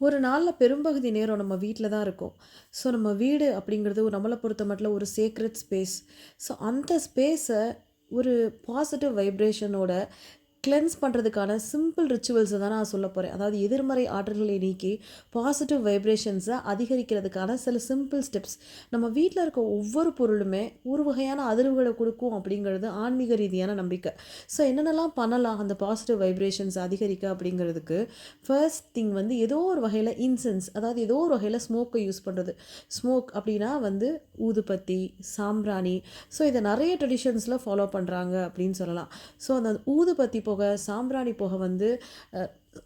ஒரு நாளில் பெரும்பகுதி நேரம் நம்ம வீட்டில் தான் இருக்கோம். ஸோ நம்ம வீடு அப்படிங்கிறது ஒரு நம்மளை பொறுத்த மட்டும் ஒரு சேக்ரெட் ஸ்பேஸ் ஸோ அந்த ஸ்பேஸை ஒரு பாசிட்டிவ் வைப்ரேஷனோட கிளென்ஸ் பண்ணுறதுக்கான சிம்பிள் ரிச்சுவல்ஸை தான் நான் சொல்ல போகிறேன் அதாவது எதிர்மறை ஆற்றல்களை நீக்கி பாசிட்டிவ் வைப்ரேஷன்ஸை அதிகரிக்கிறதுக்கான சில சிம்பிள் ஸ்டெப்ஸ் நம்ம வீட்டில் இருக்க ஒவ்வொரு பொருளுமே ஒரு வகையான அதிர்வுகளை கொடுக்கும் அப்படிங்கிறது ஆன்மீக ரீதியான நம்பிக்கை. ஸோ என்னென்னலாம் பண்ணலாம் அந்த பாசிட்டிவ் வைப்ரேஷன்ஸ் அதிகரிக்க அப்படிங்கிறதுக்கு? ஃபர்ஸ்ட் திங் வந்து ஏதோ ஒரு வகையில் இன்சென்ஸ் அதாவது ஏதோ ஒரு வகையில் ஸ்மோக்கை யூஸ் பண்ணுறது ஸ்மோக் அப்படின்னா வந்து ஊதுபத்தி சாம்பிராணி. ஸோ இதை நிறைய ட்ரெடிஷன்ஸில் ஃபாலோ பண்ணுறாங்க அப்படின்னு சொல்லலாம். ஸோ அந்த ஊதுபத்தி புகை சாம்பிராணி புகை வந்து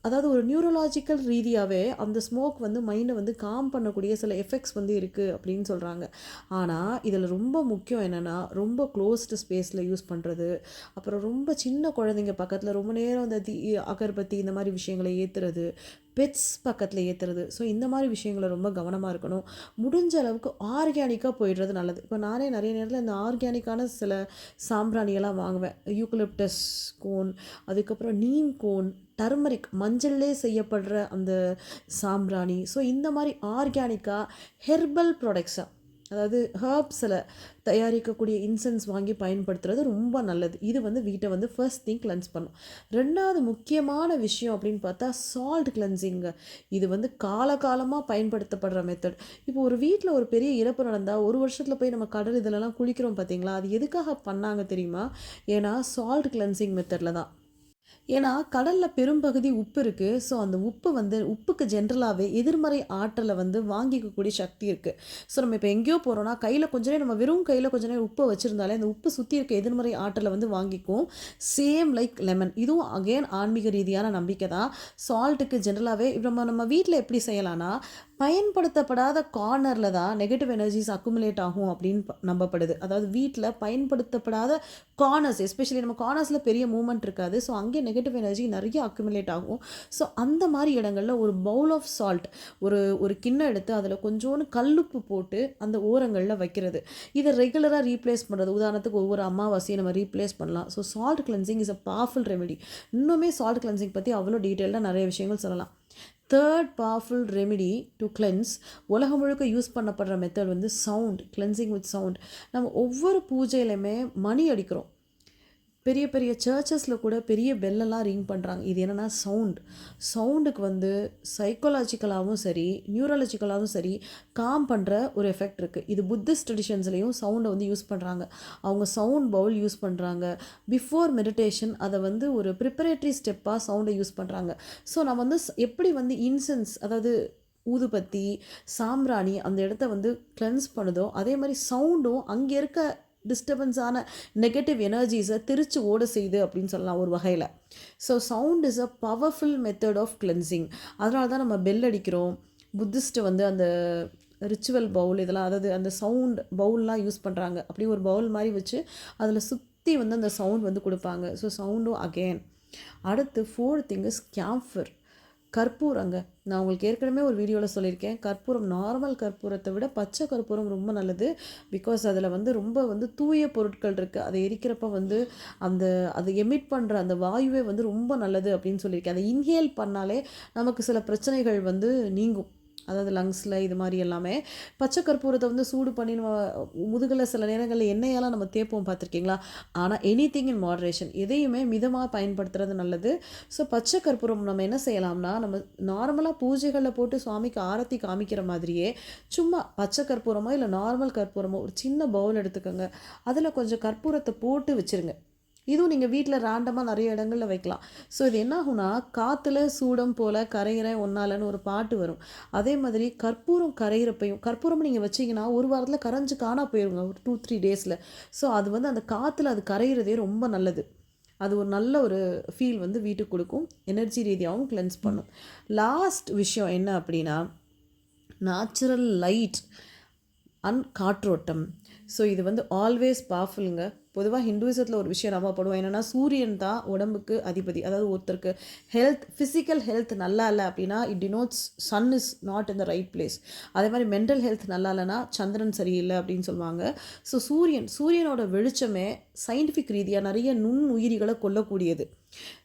அதாவது ஒரு நியூரலாஜிக்கல் ரீதியாகவே அந்த ஸ்மோக் வந்து மைண்டை வந்து காம் பண்ணக்கூடிய சில எஃபெக்ட்ஸ் வந்து இருக்குது அப்படின்னு சொல்கிறாங்க ஆனால் இதில் ரொம்ப முக்கியம் என்னென்னா ரொம்ப க்ளோஸ்டு ஸ்பேஸில் யூஸ் பண்ணுறது அப்புறம் ரொம்ப சின்ன குழந்தைங்க பக்கத்தில் ரொம்ப நேரம் அந்த தீ அகர்பத்தி இந்த மாதிரி விஷயங்களை ஏற்றுறது பெட்ஸ் பக்கத்தில் ஏற்றுறது ஸோ இந்த மாதிரி விஷயங்களை ரொம்ப கவனமாக இருக்கணும். முடிஞ்ச அளவுக்கு ஆர்கானிக்காக போயிடுறது நல்லது. இப்போ நானே நிறைய நேரத்தில் இந்த ஆர்கானிக்கான சில சாம்பிராணியெல்லாம் வாங்குவேன். யூக்கலிப்டஸ் கோன் அதுக்கப்புறம் நீம் கோன் டர்மரிக் மஞ்சள்லே செய்யப்படுற அந்த சாம்பிராணி. ஸோ இந்த மாதிரி ஆர்கானிக்காக ஹெர்பல் ப்ராடக்ட்ஸாக அதாவது ஹர்ப்ஸில் தயாரிக்கக்கூடிய இன்சென்ஸ் வாங்கி பயன்படுத்துறது ரொம்ப நல்லது. இது வந்து வீட்டை வந்து ஃபர்ஸ்ட் திங் கிளென்ஸ் பண்ணும். ரெண்டாவது முக்கியமான விஷயம் அப்படின்னு பார்த்தா சால்ட் கிளென்சிங்கு இது வந்து காலகாலமாக பயன்படுத்தப்படுற மெத்தட் இப்போ ஒரு வீட்டில் ஒரு பெரிய இறப்பு நடந்தால் ஒரு வருஷத்தில் போய் நம்ம கடல் இதிலலாம் குளிக்கிறோம் பார்த்தீங்களா அது எதுக்காக பண்ணாங்க தெரியுமா? ஏன்னா சால்ட் கிளென்சிங் மெத்தடில் தான். ஏன்னா கடலில் பெரும்பகுதி உப்பு இருக்குது ஸோ அந்த உப்பு வந்து உப்புக்கு ஜென்ரலாகவே எதிர்மறை ஆற்றலை வந்து வாங்கிக்கக்கூடிய சக்தி இருக்குது ஸோ நம்ம இப்போ எங்கேயோ போகிறோம்னா கையில் கொஞ்ச நேரம் நம்ம வெறும் கையில் கொஞ்ச நேரம் உப்பை வச்சுருந்தாலே அந்த உப்பு சுற்றி இருக்க எதிர்மறை ஆற்றலை வந்து வாங்கிக்கும். சேம் லைக் லெமன் இதுவும் அகெயின் ஆன்மீக ரீதியான நம்பிக்கை தான். சால்ட்டுக்கு ஜென்ரலாகவே நம்ம நம்ம வீட்டில் எப்படி செய்யலாம்னா பயன்படுத்தப்படாத கார்னரில் தான் நெகட்டிவ் எனர்ஜிஸ் அக்குமுலேட் ஆகும் அப்படின்னு நம்பப்படுது. அதாவது வீட்டில் பயன்படுத்தப்படாத கார்னர்ஸ் எஸ்பெஷலி நம்ம கார்னர்ஸில் பெரிய மூமெண்ட் இருக்காது. ஸோ அங்கே நெகட்டிவ் எனர்ஜி நிறைய அக்குமுலேட் ஆகும். ஸோ அந்த மாதிரி இடங்களில் ஒரு பவுல் ஆஃப் சால்ட் ஒரு ஒரு கிண்ணம் எடுத்து அதில் கொஞ்சோன்னு கல்லுப்பு போட்டு அந்த ஓரங்களில் வைக்கிறது. இதை ரெகுலராக ரீப்ளேஸ் பண்ணுறது உதாரணத்துக்கு ஒவ்வொரு அமாவாசையும் நம்ம ரீப்ளேஸ் பண்ணலாம். So salt cleansing is a powerful remedy இன்னுமே சால்ட் கிளென்சிங் பற்றி அவ்வளோ டீட்டெயிலாக நிறைய விஷயங்கள் சொல்லலாம். Third powerful remedy to cleanse உலகம் முழுக்க யூஸ் பண்ணப்படுற மெத்தட் வந்து சவுண்ட் கிளென்சிங் வித் சவுண்ட் நம்ம ஒவ்வொரு பூஜையிலையுமே மணி அடிக்கிறோம். பெரிய பெரிய சர்ச்சஸில் கூட பெரிய பெல்லெல்லாம் ரிங் பண்ணுறாங்க இது என்னென்னா சவுண்ட் சவுண்டுக்கு வந்து சைக்கோலாஜிக்கலாகவும் சரி நியூரலஜிக்கலாகவும் சரி காம் பண்ணுற ஒரு எஃபெக்ட் இருக்குது இது புத்திஸ்ட் ட்ரெடிஷன்ஸ்லேயும் சவுண்டை வந்து யூஸ் பண்ணுறாங்க அவங்க சவுண்ட் பவுல் யூஸ் பண்ணுறாங்க பிஃபோர் மெடிடேஷன் அதை வந்து ஒரு ப்ரிப்பரேட்டரி ஸ்டெப்பாக சவுண்டை யூஸ் பண்ணுறாங்க ஸோ நம்ம வந்து ஸ்- எப்படி வந்து இன்சென்ஸ் அதாவது ஊதுபத்தி சாம்பிராணி அந்த இடத்த வந்து கிளென்ஸ் பண்ணுதோ அதே மாதிரி சவுண்டும் அங்கே இருக்க டிஸ்டர்பன்ஸான நெகட்டிவ் எனர்ஜிஸை திருச்சி ஓட செய்யுது அப்படின்னு சொல்லலாம் ஒரு வகையில். So sound is a powerful method of cleansing அதனால தான் நம்ம பெல் அடிக்கிறோம். புத்திஸ்ட்டு வந்து அந்த ரிச்சுவல் பவுல் இதெல்லாம் அதாவது அந்த சவுண்ட் பவுல்லாம் யூஸ் பண்ணுறாங்க அப்படி ஒரு பவுல் மாதிரி வச்சு அதில் சுற்றி வந்து அந்த சவுண்ட் வந்து கொடுப்பாங்க. ஸோ சவுண்டும் அகெயின் அடுத்து ஃபோர்த் திங் இஸ் கேம்ஃபர் கற்பூரங்க நான் உங்களுக்கு ஏற்கனவே ஒரு வீடியோவில் சொல்லியிருக்கேன். கற்பூரம் நார்மல் கற்பூரத்தை விட பச்சை கற்பூரம் ரொம்ப நல்லது. பிகாஸ் அதில் வந்து ரொம்ப வந்து தூய பொருட்கள் இருக்குது அதை எரிக்கிறப்ப வந்து அந்த அதை எமிட் பண்ணுற அந்த வாயுவே வந்து ரொம்ப நல்லது அப்படின்னு சொல்லியிருக்கேன். அதை இன்ஹேல் பண்ணாலே நமக்கு சில பிரச்சனைகள் வந்து நீங்கும். அதாவது லங்ஸில் இது மாதிரி எல்லாமே. பச்சை கற்பூரத்தை வந்து சூடு பண்ணி நம்ம முதுகில் சில நேரங்களில் எண்ணெயெல்லாம் நம்ம தேய்ப்போம் பார்த்துருக்கீங்களா? ஆனால் எனி திங் இன் மாட்ரேஷன் எதையுமே மிதமாக பயன்படுத்துறது நல்லது. ஸோ பச்சை கற்பூரம் நம்ம என்ன செய்யலாம்னா நம்ம நார்மலாக பூஜைகளில் போட்டு சுவாமிக்கு ஆரத்தி காமிக்கிற மாதிரியே சும்மா பச்சை கற்பூரமோ இல்லை நார்மல் கற்பூரமோ ஒரு சின்ன பவுல் எடுத்துக்கோங்க. அதில் கொஞ்சம் கற்பூரத்தை போட்டு வச்சுருங்க. இதுவும் நீங்கள் வீட்டில் ரேண்டமாக நிறைய இடங்களில் வைக்கலாம். ஸோ இது என்ன ஆகும்னா காற்றுல சூடம் போல் கரையிற ஒன்னாலன்னு ஒரு பாட்டு வரும். அதே மாதிரி கற்பூரம் கரையிறப்பையும் கற்பூரம் நீங்கள் வச்சிங்கன்னா ஒரு வாரத்தில் கரைஞ்சு காணா போயிருங்க ஒரு டூ த்ரீ டேஸில் ஸோ அது வந்து அந்த காற்றுல அது கரையிறதே ரொம்ப நல்லது. அது ஒரு நல்ல ஒரு ஃபீல் வந்து வீட்டுக்கு கொடுக்கும். எனர்ஜி ரீதியாகவும் கிளென்ஸ் பண்ணும். லாஸ்ட் விஷயம் என்ன அப்படின்னா நேச்சுரல் லைட் அண்ட் காற்றோட்டம். ஸோ இது வந்து ஆல்வேஸ் பவர்ஃபுல்லுங்க பொதுவாக ஹிந்துவிசத்தில் ஒரு விஷயம் நம்பப்படுவோம் என்னென்னா சூரியன் தான் உடம்புக்கு அதிபதி. அதாவது ஒருத்தருக்கு ஹெல்த் ஃபிசிக்கல் ஹெல்த் நல்லா இல்லை அப்படின்னா it denotes sun is not in the right place அதே மாதிரி மென்டல் ஹெல்த் நல்லா இல்லைன்னா சந்திரன் சரியில்லை அப்படின்னு சொல்லுவாங்க. ஸோ சூரியன் சூரியனோட வெளிச்சமே சயின்டிஃபிக் ரீதியாக நிறைய நுண் உயிரிகளை கொல்லக்கூடியது.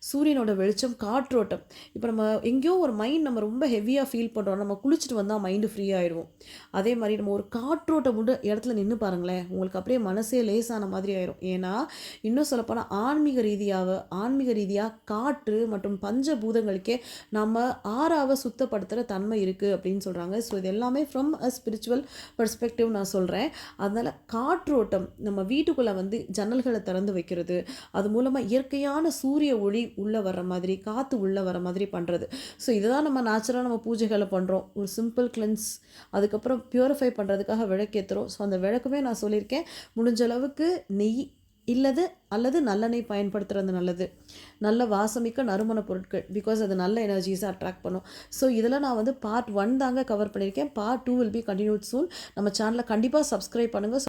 சூரியனோட வெளிச்சம் காற்றோட்டம். இப்போ நம்ம எங்கேயோ ஒரு மைண்ட் நம்ம ரொம்ப ஹெவியாக ஃபீல் பண்ணுறோம் நம்ம குளிச்சுட்டு வந்தால் மைண்டு ஃப்ரீ ஆயிடுவோம். அதே மாதிரி நம்ம ஒரு காற்றோட்டம் உண்டு இடத்துல நின்று பாருங்களேன். உங்களுக்கு அப்படியே மனசே லேசான மாதிரி ஆயிரும். ஏன்னா இன்னும் சொல்லப்போனால் ஆன்மீக ரீதியாக ஆன்மீக ரீதியாக காற்று மற்றும் பஞ்சபூதங்களுக்கே நம்ம ஆறாவை சுத்தப்படுத்துகிற தன்மை இருக்குது அப்படின்னு சொல்கிறாங்க ஸோ இது எல்லாமே ஃப்ரம் அ ஸ்பிரிச்சுவல் பர்ஸ்பெக்டிவ் நான் சொல்கிறேன் அதனால் காற்றோட்டம் நம்ம வீட்டுக்குள்ளே வந்து ஜன்னல்களை திறந்து வைக்கிறது அது மூலமாக இயற்கையான சூரிய ஒளி உள்ளே வர்ற மாதிரி காற்று உள்ளே வர மாதிரி பண்ணுறது ஸோ இதுதான் நம்ம நேச்சுரலாக நம்ம பூஜைகளை பண்ணுறோம் ஒரு சிம்பிள் கிளென்ஸ் அதுக்கப்புறம் ப்யூரிஃபை பண்ணுறதுக்காக விளக்கேற்றுறோம் ஸோ அந்த விளக்குமே நான் சொல்லியிருக்கேன். முடிஞ்ச அளவுக்கு நெய் இல்லது அல்லது நல்லெண்ணெய் பயன்படுத்துறது நல்லது. நல்ல வாசமிக்க நறுமண பொருட்கள் பிகாஸ் அது நல்ல எனர்ஜிஸை அட்ராக்ட் பண்ணும். ஸோ இதில் நான் வந்து பார்ட் ஒன் தாங்க கவர் பண்ணியிருக்கேன். Part two will be continued soon நம்ம சேனலை கண்டிப்பாக சப்ஸ்கிரைப் பண்ணுங்கள்